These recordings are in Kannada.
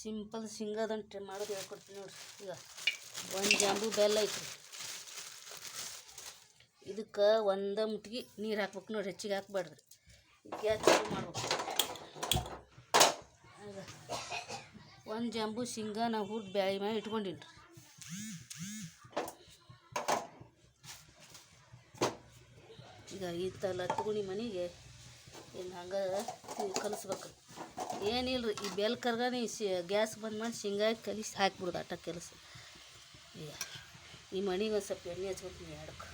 ಸಿಂಪಲ್ ಶೇಂಗಾದಂಟೆ ಮಾಡೋದು ಹೇಳ್ಕೊಡ್ತೀನಿ ನೋಡ್ರಿ. ಈಗ ಒಂದು ಜಾಂಬು ಬೆಲ್ಲ ಐತ್ರಿ. ಇದಕ್ಕೆ ಒಂದು ಮುಟ್ಗಿ ನೀರು ಹಾಕ್ಬೇಕು ನೋಡ್ರಿ, ಹೆಚ್ಚಿಗೆ ಹಾಕ್ಬಾರ್ದು. ಗ್ಯಾಸ್ ಮಾಡ್ಬೇಕು. ಒಂದು ಜಾಂಬು ಶೇಂಗಾ ನಾವು ಹುಟ್ಟು ಬ್ಯಾಳಿ ಮ್ಯಾಗ ಇಟ್ಕೊಂಡಿನಿ ಈಗ ಈ ತಲ ತಗೊಂಡು ಮನೆಗೆ ಇನ್ನು ಹಂಗೆ ಕಲಿಸ್ಬೇಕು. ಏನಿಲ್ಲ ರೀ ಈ ಬೆಲ್ ಕರ್ಗಾನೆ ಸಿ ಗ್ಯಾಸ್ ಬಂದ್ ಮಾಡಿ ಶೇಂಗಾ ಕಲಿಸಿ ಹಾಕ್ಬಿಡೋದು ಅಟ್ಟ ಕೆಲಸ. ಈಗ ಈ ಮಣಿಗೆ ಒಂದು ಸ್ವಲ್ಪ ಎಣ್ಣೆ ಹಚ್ಕೊತೀನಿ ಎರಡಕ್ಕೆ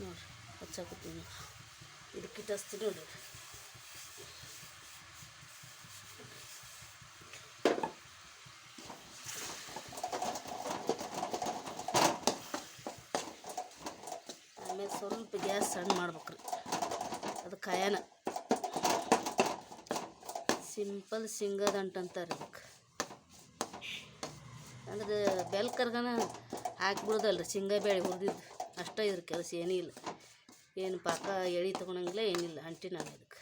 ನೋಡ್ರಿ ಹಚ್ಚಾಕತ್ತೀನಿ ಇದಕ್ಕೆ ಹಚ್ತೀನಿ ನೋಡ್ರಿ. ಆಮೇಲೆ ಸ್ವಲ್ಪ ಗ್ಯಾಸ್ ಸಣ್ಣ ಮಾಡ್ಬೇಕ್ರಿ. ಅದು ಕಾಯನ. ಸಿಂಪಲ್ ಸಿಂಗದ ಅಂತಾರೆ ಅದಕ್ಕೆ ಅಂದ್ರೆ ಬೆಲ್ ಕರ್ಗನ ಹಾಕ್ಬಿಡೋದಲ್ಲ ರೀ ಶೇಂಗಾ ಬೇಳೆ ಹುರಿದಿದ್ದು. ಅಷ್ಟೇ ಇದ್ರ ಕೆಲಸ ಏನೂ ಇಲ್ಲ. ಏನು ಪಾಕ ಎಳಿ ತೊಗೊಳಂಗಿಲ್ಲ ಏನಿಲ್ಲ, ಅಂಟಿ ನಾನು ಇದಕ್ಕೆ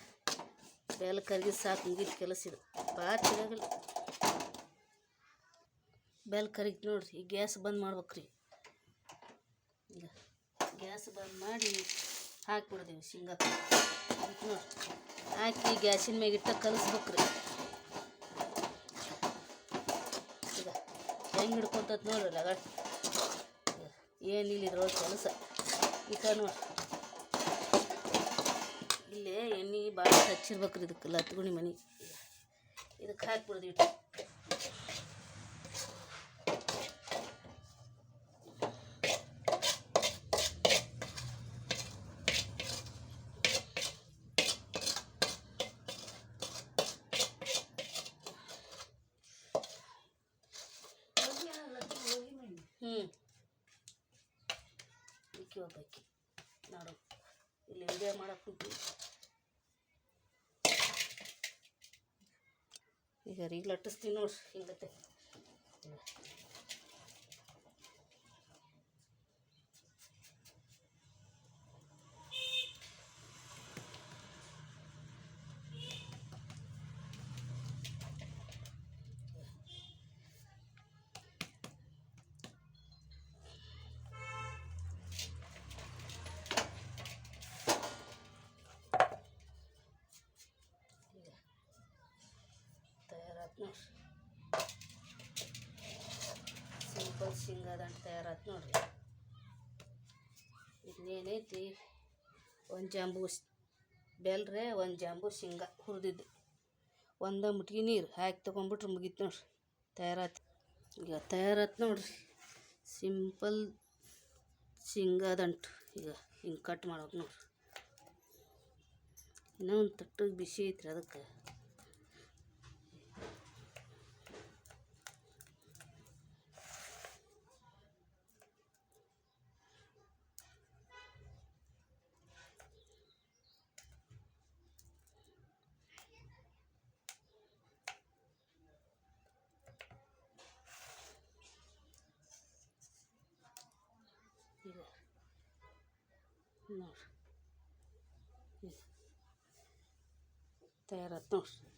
ಬೆಲ್ ಕರ್ಗಿದ್ ಸಾಕು ಮುಗಿದ ಕೆಲಸ ಇದು. ಭಾಳ ಚೆನ್ನಾಗಿಲ್ಲ ಬೆಲ್ ಕರಿಗ್ ನೋಡ್ರಿ, ಈ ಗ್ಯಾಸ್ ಬಂದ್ ಮಾಡ್ಬೇಕ್ರಿ. ಗ್ಯಾಸ್ ಬಂದ್ ಮಾಡಿ. ಹಾಕ್ಬಿಡ್ತೀವಿ ಶೇಂಗಾ. ಅದಕ್ಕೆ ನೋಡಿ. ಹಾಕಿ ಗ್ಯಾಸಿನ ಮ್ಯಾಗ ಇಟ್ಟ ಕಲಿಸ್ಬೇಕ್ರಿ. ಈಗ ಹೆಂಗೆ ಹಿಡ್ಕೊತತ್ ನೋಡ್ರಿ ಅದ ಏನಿಲ್ಲ ಇದ್ರೊಳಗೆ ಕೆಲಸ. ಇಟ್ಟ ನೋಡ್ರಿ ಇಲ್ಲೇ ಎಣ್ಣೆ ಭಾಳ ಹಚ್ಚಿರ್ಬೇಕ್ರಿ ಇದಕ್ಕೆ ಲತ್ಗುಣಿ ಮನೆ. ಇದಕ್ಕೆ ಹಾಕ್ಬಿಡ್ದು ಇಟ್ಟು ಹ್ಞೂ ಈಕಿ ಒಬ್ಬಾಕಿ ನೋಡು ಇಲ್ಲಿ ವಿಡಿಯೋ ಮಾಡಕ್ಕೆ ಈಗ ಲಟ್ಟಿಸ್ತೀನಿ ನೋಡ್ರಿ ಹಿಂಗತ್ತೆ ತಯಾರಾತ್ ನೋಡ್ರಿ ಸಿಂಪಲ್ ಶೇಂಗಾದಂಟು ತಯಾರಾತು ನೋಡ್ರಿ. ಇನ್ನೇನೈತಿ? ಒಂದು ಜಾಂಬು ಬೆಲ್ರೆ, ಒಂದು ಜಾಂಬು ಶೇಂಗಾ ಹುರಿದಿದ್ದು. ಒಂದು ಮುಟ್ಗಿ ನೀರು ಹಾಕಿ ತೊಗೊಂಬಿಟ್ರೆ ಮುಗೀತು ನೋಡ್ರಿ. ತಯಾರಾತು. ಈಗ ತಯಾರಾತ್ ನೋಡ್ರಿ. ಸಿಂಪಲ್ ಶೇಂಗಾದಂಟು ಈಗ ಹಿಂಗೆ ಕಟ್ ಮಾಡ್ಬೇಕು ನೋಡ್ರಿ. ಇನ್ನೂ ಒಂದು ತಟ್ಟಿಗೆ ಬಿಸಿ ಐತ್ರಿ ಅದಕ್ಕೆ ಈಗ ನೋಡ್ರಿ ತಯಾರಾತ್ ನೋಡ್ರಿ